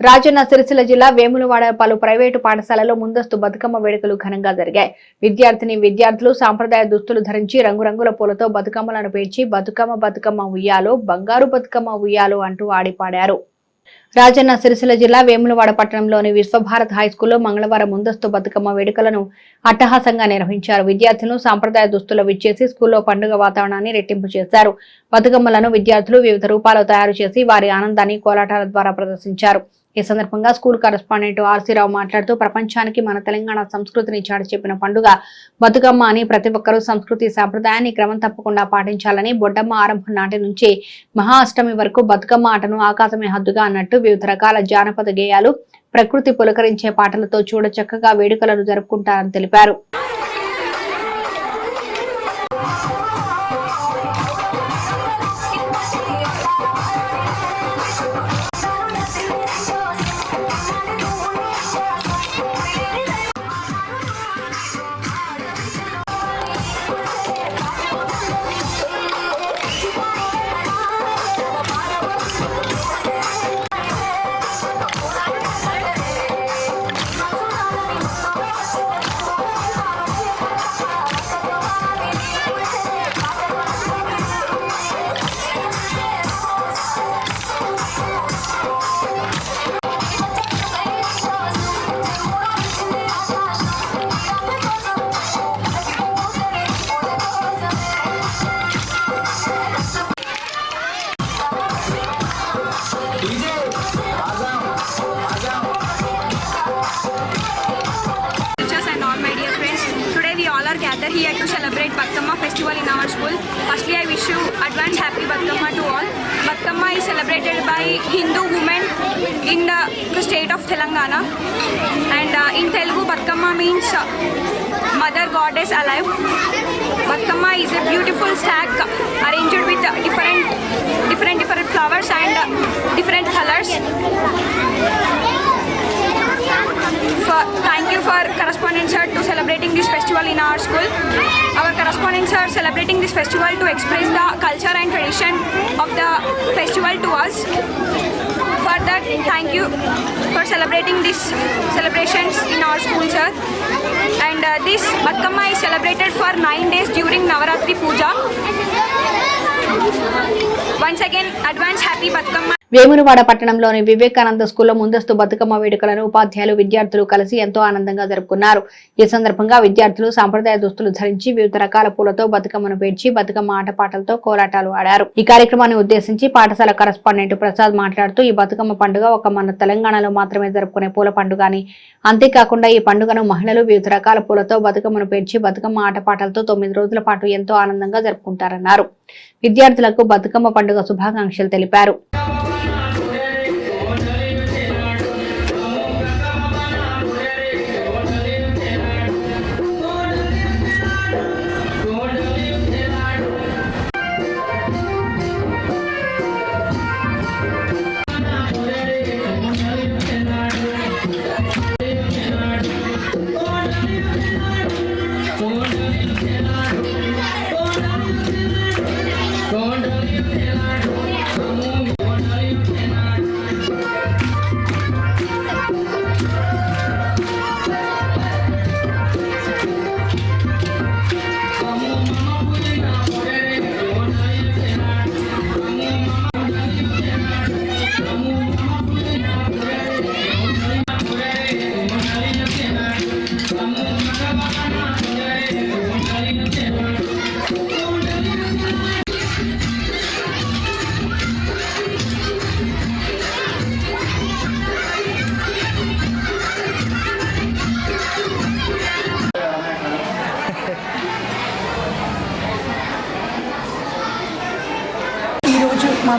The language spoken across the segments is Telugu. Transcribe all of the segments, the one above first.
రాజన్న సిరిసిల్ల జిల్లా వేములవాడ పలు ప్రైవేటు పాఠశాలలో ముందస్తు బతుకమ్మ వేడుకలు ఘనంగా జరిగాయి. విద్యార్థిని విద్యార్థులు సాంప్రదాయ దుస్తులు ధరించి రంగురంగుల పూలతో బతుకమ్మలను పేర్చి బతుకమ్మ బతుకమ్మ ఉయ్యాలో బంగారు బతుకమ్మ ఉయ్యాలో అంటూ ఆడిపాడారు. రాజన్న సిరిసిల్ల జిల్లా వేములవాడ పట్టణంలోని విశ్వభారత్ హైస్కూల్లో మంగళవారం ముందస్తు బతుకమ్మ వేడుకలను అట్టహాసంగా నిర్వహించారు. విద్యార్థులు సాంప్రదాయ దుస్తులు విచ్చేసి స్కూల్లో పండుగ వాతావరణాన్ని రెట్టింపు చేశారు. బతుకమ్మలను విద్యార్థులు వివిధ రూపాల్లో తయారు చేసి వారి ఆనందాన్ని కోలాటాల ద్వారా ప్రదర్శించారు. ఈ సందర్భంగా స్కూల్ కరెస్పాండెంట్ ఆర్సీరావు మాట్లాడుతూ ప్రపంచానికి మన తెలంగాణ సంస్కృతిని చాటి చెప్పిన పండుగ. బతుకమ్మ అని ప్రతి ఒక్కరూ సంస్కృతి సాంప్రదాయాన్ని క్రమం తప్పకుండా పాటించాలని బొడ్డమ్మ ఆరంభం నాటి నుంచి మహా అష్టమి వరకు బతుకమ్మ ఆటను ఆకాశమే హద్దుగా అన్నట్టు వివిధ రకాల జానపద గేయాలు ప్రకృతి పులకరించే పాటలతో చూడ చక్కగా వేడుకలను జరుపుకుంటారని తెలిపారు. All here to celebrate Batkama festival in our school. Firstly, I wish you advance happy Batkama to all. Batkama is celebrated by Hindu women in the, the state of Telangana. And uh, in Telugu, Batkama means uh, mother goddess alive. Batkama is a beautiful stack arranged with uh, different different different flowers and uh, different colors. Thank you for correspondence sir to celebrating this festival in our school. Our correspondents are celebrating this festival to express the culture and tradition of the festival to us. For that, thank you for celebrating these celebrations in our school, sir. And uh, this Batkama is celebrated for nine days during Navaratri Puja. Once again, advance happy Batkama. వేమునివాడ పట్టణంలోని వివేకానంద స్కూల్లో ముందస్తు బతుకమ్మ వేడుకలను ఉపాధ్యాయులు విద్యార్థులు కలిసి ఎంతో ఆనందంగా జరుపుకున్నారు. ఈ సందర్భంగా విద్యార్థులు సాంప్రదాయ దుస్తులు ధరించి వివిధ రకాల పూలతో బతుకమ్మను పేర్చి బతుకమ్మ ఆటపాటలతో కోలాటాలు ఆడారు. ఈ కార్యక్రమాన్ని ఉద్దేశించి పాఠశాల కరస్పాండెంట్ ప్రసాద్ మాట్లాడుతూ ఈ బతుకమ్మ పండుగ ఒక మన తెలంగాణలో మాత్రమే జరుపుకునే పూల పండుగ అని. అంతేకాకుండా ఈ పండుగను మహిళలు వివిధ రకాల పూలతో బతుకమ్మను పేర్చి బతుకమ్మ ఆటపాటలతో తొమ్మిది రోజుల పాటు ఎంతో ఆనందంగా జరుపుకుంటారన్నారు. విద్యార్థులకు బతుకమ్మ పండుగ శుభాకాంక్షలు తెలిపారు.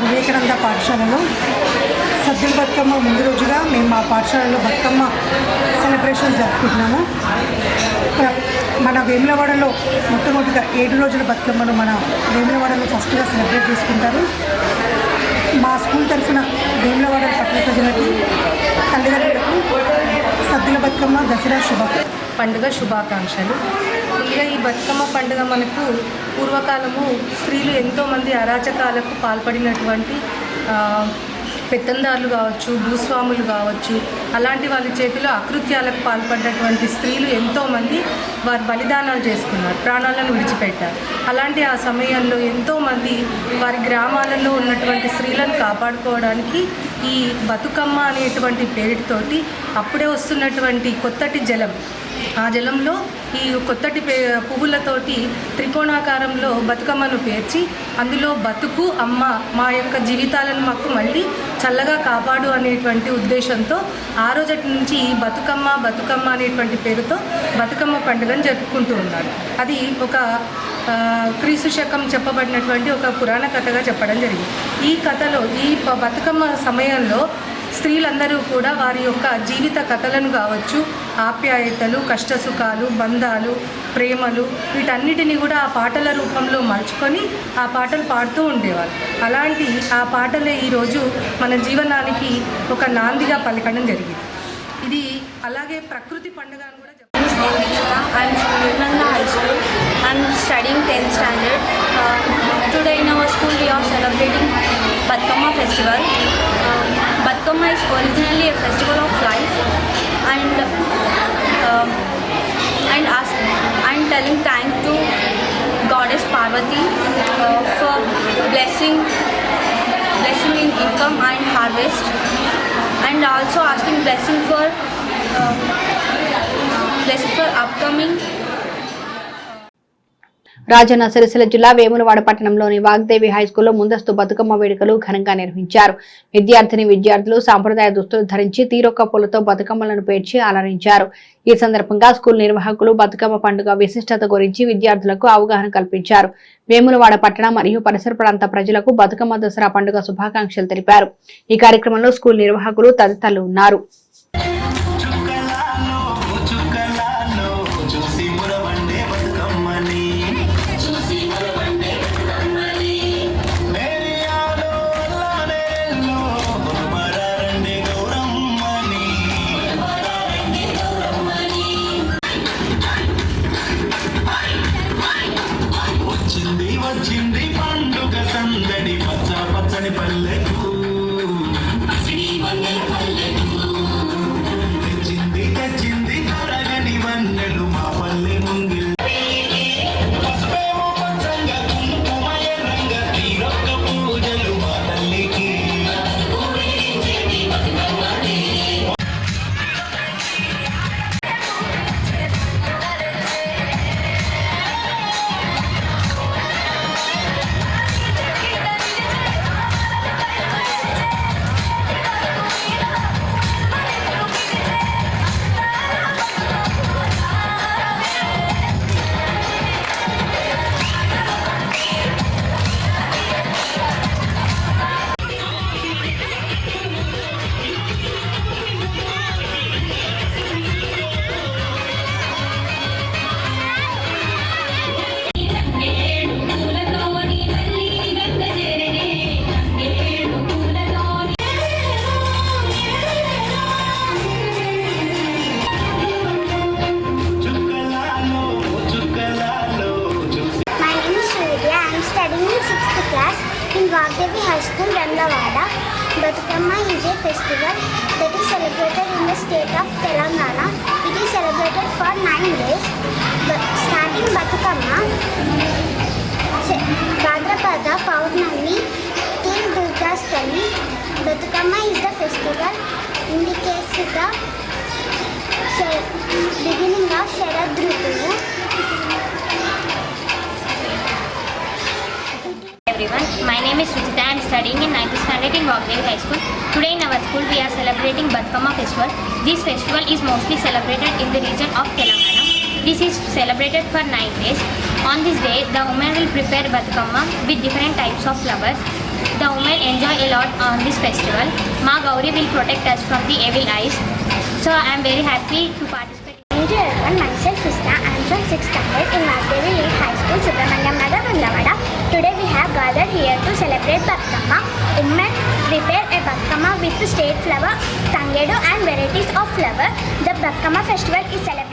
వివేకానంద పాఠశాలలో సద్దుల బతుకమ్మ ముందు రోజుగా మేము మా పాఠశాలలో బతుకమ్మ సెలబ్రేషన్ జరుపుకుంటున్నాము. మన వేములవాడలో మొట్టమొదటిగా ఏడు రోజుల బతుకమ్మను మన వేములవాడలో ఫస్ట్గా సెలబ్రేట్ చేసుకుంటారు. మా స్కూల్ తరఫున భీమలవాడ పట్టణ ప్రజలకి తల్లిదండ్రులకు సద్దుల బతుకమ్మ దసరా శుభ పండుగ శుభాకాంక్షలు. ఇంకా ఈ బతుకమ్మ పండుగ మనకు పూర్వకాలము స్త్రీలు ఎంతోమంది అరాచకాలకు పాల్పడినటువంటి పెత్తందారులు కావచ్చు భూస్వాములు కావచ్చు అలాంటి వాళ్ళ చేతిలో అకృత్యాలకు పాల్పడ్డటువంటి స్త్రీలు ఎంతోమంది వారు బలిదానాలు చేసుకున్నారు ప్రాణాలను విడిచిపెట్టారు. అలాంటి ఆ సమయంలో ఎంతోమంది వారి గ్రామాలలో ఉన్నటువంటి స్త్రీలను కాపాడుకోవడానికి ఈ బతుకమ్మ అనేటువంటి పేరుతోటి అప్పుడే వస్తున్నటువంటి కొత్తటి జలం ఆ జలంలో ఈ కొత్తటి పే పువ్వులతోటి త్రికోణాకారంలో బతుకమ్మను పేర్చి అందులో బతుకు అమ్మ మా యొక్క జీవితాలను మాకు మళ్ళీ చల్లగా కాపాడు అనేటువంటి ఉద్దేశంతో ఆ రోజటి నుంచి ఈ బతుకమ్మ బతుకమ్మ అనేటువంటి పేరుతో బతుకమ్మ పండుగను జరుపుకుంటూ ఉన్నారు. అది ఒక క్రీసు శకం చెప్పబడినటువంటి ఒక పురాణ కథగా చెప్పడం జరిగింది. ఈ కథలో ఈ బతుకమ్మ సమయంలో స్త్రీలందరూ కూడా వారి యొక్క జీవిత కథలను కావచ్చు ఆప్యాయతలు కష్టసుఖాలు బంధాలు ప్రేమలు వీటన్నిటిని కూడా ఆ పాటల రూపంలో మార్చుకొని ఆ పాటలు పాడుతూ ఉండేవారు. అలాంటి ఆ పాటలే ఈరోజు మన జీవనానికి ఒక నాందిగా పలకడం జరిగింది. ఇది అలాగే ప్రకృతి పండుగ అని కూడా studying tenth standard today in school you are celebrating Bathukamma festival Bathukamma is originally a festival of life and um and us I'm telling thank to goddess Parvati uh, for blessing blessing in income and harvest and also asking blessing for uh, blessing for upcoming Rajanna Sircilla జిల్లా వేములవాడ పట్టణంలోని వాగ్దేవి హైస్కూల్లో ముందస్తు బతుకమ్మ వేడుకలు ఘనంగా నిర్వహించారు. విద్యార్థిని విద్యార్థులు సాంప్రదాయ దుస్తులు ధరించి తీరొక్క పూలతో బతుకమ్మలను పేర్చి అలరించారు. ఈ సందర్భంగా స్కూల్ నిర్వాహకులు బతుకమ్మ పండుగ విశిష్టత గురించి విద్యార్థులకు అవగాహన కల్పించారు. వేములవాడ పట్టణ మరియు పరిసర ప్రాంత ప్రజలకు బతుకమ్మ దసరా పండుగ శుభాకాంక్షలు తెలిపారు. ఈ కార్యక్రమంలో స్కూల్ నిర్వాహకులు తదితరులు ఉన్నారు. వచ్చింది పండుగ సందడి పచ్చ పచ్చని పల్లె School, Ramlavada. Batukama is a festival that is celebrated in the state of Telangana. It is celebrated for nine days. But starting Batukama, se- Bhadrapada Paurnami till Durgastami. Batukama is the festival indicates the beginning of Sharad Rutu. Everyone. My name is Sujita. I am studying in 9th standard in Vagdevi High School. Today in our school we are celebrating Batkama festival. This festival is mostly celebrated in the region of Telangana. This is celebrated for 9 days. On this day, the women will prepare Batkama with different types of flowers. The women enjoy a lot on this festival. Ma Gauri will protect us from the evil eyes. So I am very happy to participate. You everyone. Myself. I am from 6th standard in Lead High School, Subramanyam Nagar, Bandhavada. Gathered here to celebrate Batkama. Women prepare a Batkama with state flower, tangedu and varieties of flower. The Batkama festival is celebrated